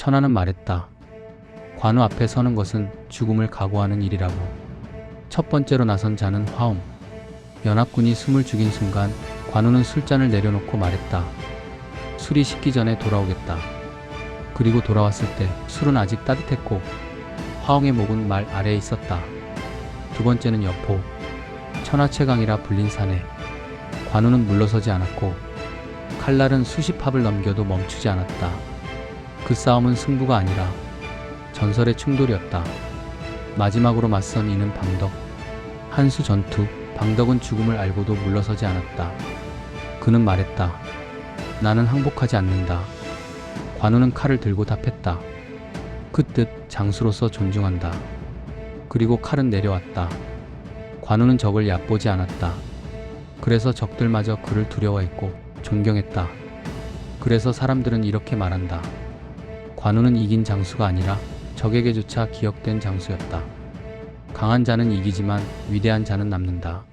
천하는 말했다. 관우 앞에 서는 것은 죽음을 각오하는 일이라고. 첫 번째로 나선 자는 화엄. 연합군이 숨을 죽인 순간 관우는 술잔을 내려놓고 말했다. 술이 식기 전에 돌아오겠다. 그리고 돌아왔을 때 술은 아직 따뜻했고 화엄의 목은 말 아래에 있었다. 두 번째는 여포. 천하최강이라 불린 산에 관우는 물러서지 않았고 칼날은 수십 합을 넘겨도 멈추지 않았다. 그 싸움은 승부가 아니라 전설의 충돌이었다. 마지막으로 맞선 이는 방덕. 한수 전투. 방덕은 죽음을 알고도 물러서지 않았다. 그는 말했다. 나는 항복하지 않는다. 관우는 칼을 들고 답했다. 그 뜻 장수로서 존중한다. 그리고 칼은 내려왔다. 관우는 적을 얕보지 않았다. 그래서 적들마저 그를 두려워했고 존경했다. 그래서 사람들은 이렇게 말한다. 관우는 이긴 장수가 아니라 적에게조차 기억된 장수였다. 강한 자는 이기지만 위대한 자는 남는다.